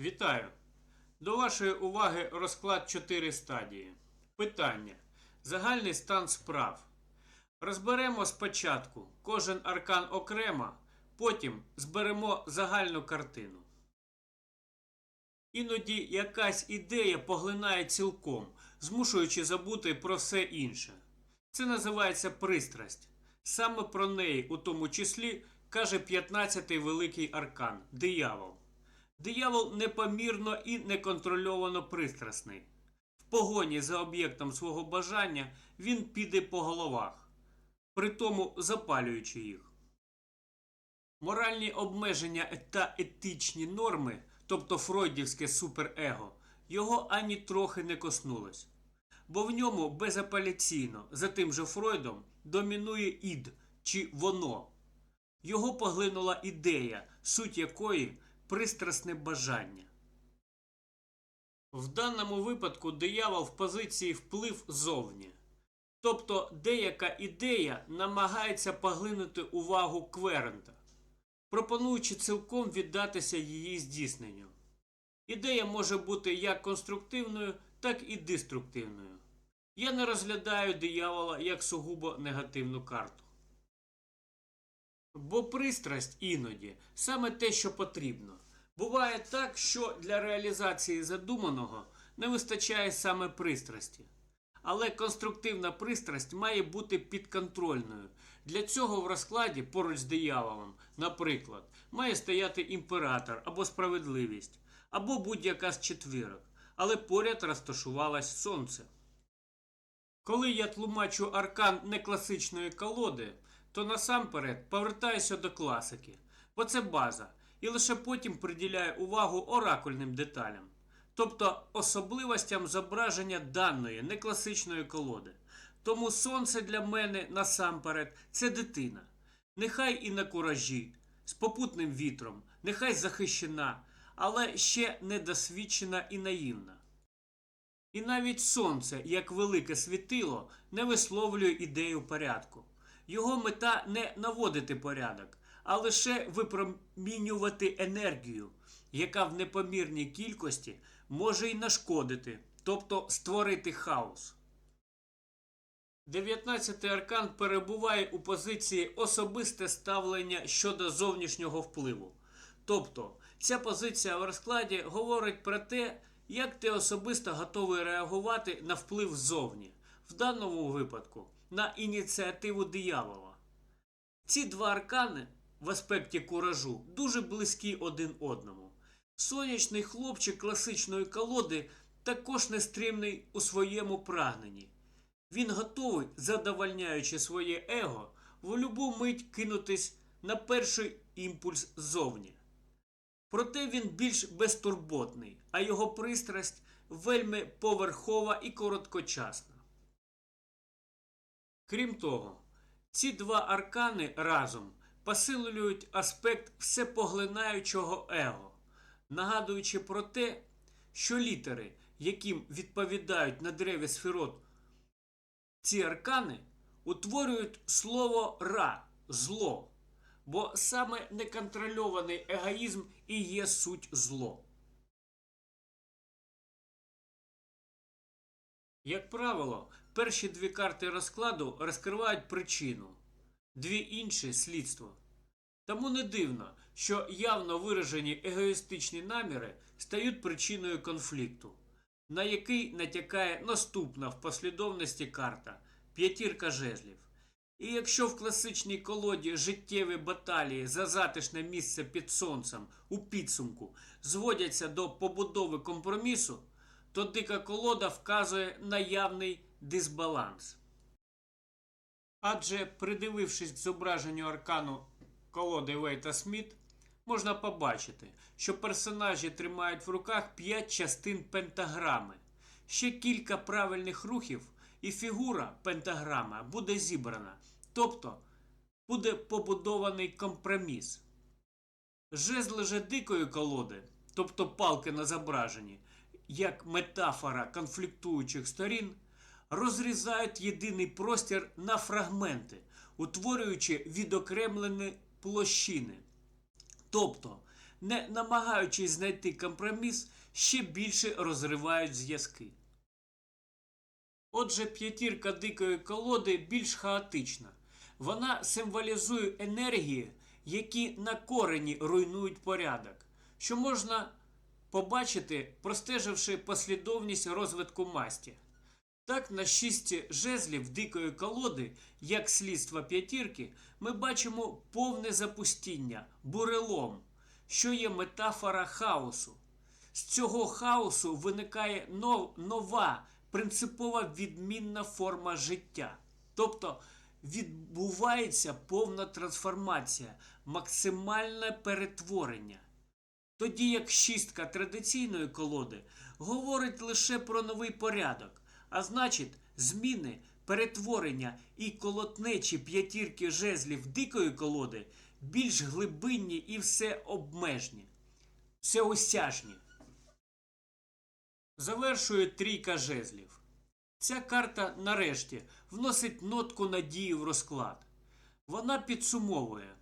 Вітаю! До вашої уваги розклад 4 стадії. Питання. Загальний стан справ. Розберемо спочатку кожен аркан окремо, потім зберемо загальну картину. Іноді якась ідея поглинає цілком, змушуючи забути про все інше. Це називається пристрасть. Саме про неї, у тому числі, каже 15-й великий аркан диявол. Диявол непомірно і неконтрольовано пристрасний. В погоні за об'єктом свого бажання він піде по головах, при тому запалюючи їх. Моральні обмеження та етичні норми, тобто фройдівське суперего, його ані трохи не коснулось. Бо в ньому безапеляційно, за тим же Фройдом, домінує ід чи воно. Його поглинула ідея, суть якої пристрасне бажання. В даному випадку диявол в позиції вплив зовні. Тобто деяка ідея намагається поглинути увагу Кверента, пропонуючи цілком віддатися її здійсненню. Ідея може бути як конструктивною, так і деструктивною. Я не розглядаю диявола як сугубо негативну карту. Бо пристрасть іноді саме те, що потрібно. Буває так, що для реалізації задуманого не вистачає саме пристрасті. Але конструктивна пристрасть має бути підконтрольною. Для цього в розкладі поруч з дияволом, наприклад, має стояти імператор або справедливість, або будь-яка з четвірок, але поряд розташувалось сонце. Коли я тлумачу аркан некласичної колоди, то насамперед повертаюся до класики, бо це база, і лише потім приділяю увагу оракульним деталям, тобто особливостям зображення даної некласичної колоди. Тому сонце для мене насамперед це дитина. Нехай і на куражі, з попутним вітром, нехай захищена, але ще недосвідчена і наївна. І навіть сонце, як велике світило, не висловлює ідею порядку. Його мета не наводити порядок, а лише випромінювати енергію, яка в непомірній кількості може й нашкодити, тобто створити хаос. 19-й аркан перебуває у позиції особисте ставлення щодо зовнішнього впливу. Тобто, ця позиція в розкладі говорить про те, як ти особисто готовий реагувати на вплив ззовні, в даному випадку на ініціативу диявола. Ці два аркани в аспекті куражу дуже близькі один одному. Сонячний хлопчик класичної колоди також нестримний у своєму прагненні. Він готовий, задовольняючи своє его, в любу мить кинутись на перший імпульс ззовні. Проте він більш безтурботний, а його пристрасть вельми поверхова і короткочасна. Крім того, ці два аркани разом посилюють аспект всепоглинаючого его, нагадуючи про те, що літери, яким відповідають на древі сферот ці аркани, утворюють слово ра зло, бо саме неконтрольований егоїзм і є суть зло. Як правило, перші дві карти розкладу розкривають причину, дві інші слідство. Тому не дивно, що явно виражені егоїстичні наміри стають причиною конфлікту, на який натякає наступна в послідовності карта п'ятірка жезлів. І якщо в класичній колоді життєві баталії за затишне місце під сонцем у підсумку зводяться до побудови компромісу, то дика колода вказує наявний дисбаланс. Адже, придивившись к зображенню аркану колоди Вейта Сміт, можна побачити, що персонажі тримають в руках 5 частин пентаграми. Ще кілька правильних рухів, і фігура пентаграма буде зібрана, тобто буде побудований компроміс. Жезл же дикої колоди, тобто палки на зображенні, як метафора конфліктуючих сторін, розрізають єдиний простір на фрагменти, утворюючи відокремлені площини. Тобто не намагаючись знайти компроміс, ще більше розривають зв'язки. Отже, п'ятірка дикої колоди більш хаотична. Вона символізує енергії, які на корені руйнують порядок, що можна побачити, простеживши послідовність розвитку масті. Так, на шісті жезлів дикої колоди, як слідство п'ятірки, ми бачимо повне запустіння, бурелом, що є метафора хаосу. З цього хаосу виникає нов- нова, принципова відмінна форма життя. Тобто відбувається повна трансформація, максимальне перетворення. Тоді як шістка традиційної колоди говорить лише про новий порядок, а значить, зміни, перетворення і колотнечі п'ятірки жезлів дикої колоди більш глибинні і всеобмежні, всеосяжні. Завершує трійка жезлів. Ця карта нарешті вносить нотку надії в розклад. Вона підсумовує.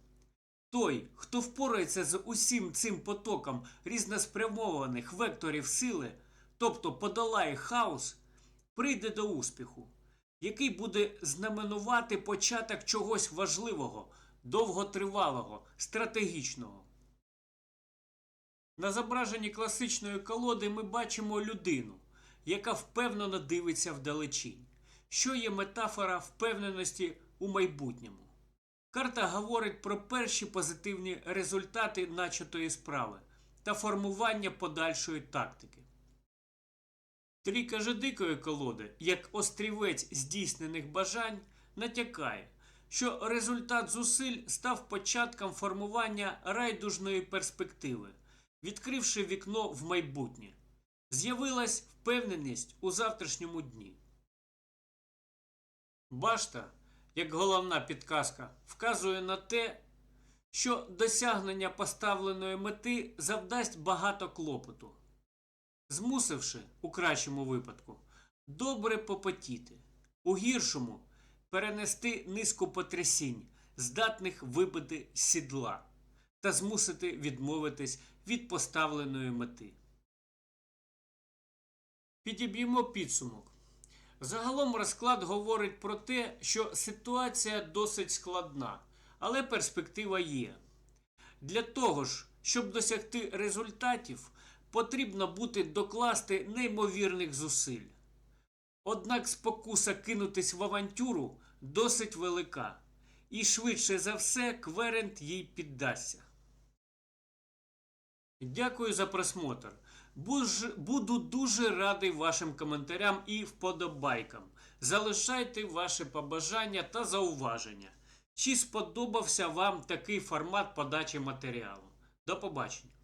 Той, хто впорається з усім цим потоком різноспрямованих векторів сили, тобто подолає хаос, прийде до успіху, який буде знаменувати початок чогось важливого, довготривалого, стратегічного. На зображенні класичної колоди ми бачимо людину, яка впевнено дивиться вдалечінь, що є метафора впевненості у майбутньому. Карта говорить про перші позитивні результати начатої справи та формування подальшої тактики. Трійка же дикої колоди, як острівець здійснених бажань, натякає, що результат зусиль став початком формування райдужної перспективи, відкривши вікно в майбутнє. З'явилась впевненість у завтрашньому дні. Башта, як головна підказка, вказує на те, що досягнення поставленої мети завдасть багато клопоту, змусивши, у кращому випадку, добре попотіти, у гіршому перенести низку потрясінь, здатних вибити сідла та змусити відмовитись від поставленої мети. Підіб'ємо підсумок. Загалом розклад говорить про те, що ситуація досить складна, але перспектива є. Для того ж, щоб досягти результатів, потрібно буде докласти неймовірних зусиль. Однак спокуса кинутись в авантюру досить велика, і швидше за все Кверент їй піддасться. Дякую за просмотр. Буду дуже радий вашим коментарям і вподобайкам. Залишайте ваші побажання та зауваження. Чи сподобався вам такий формат подачі матеріалу? До побачення!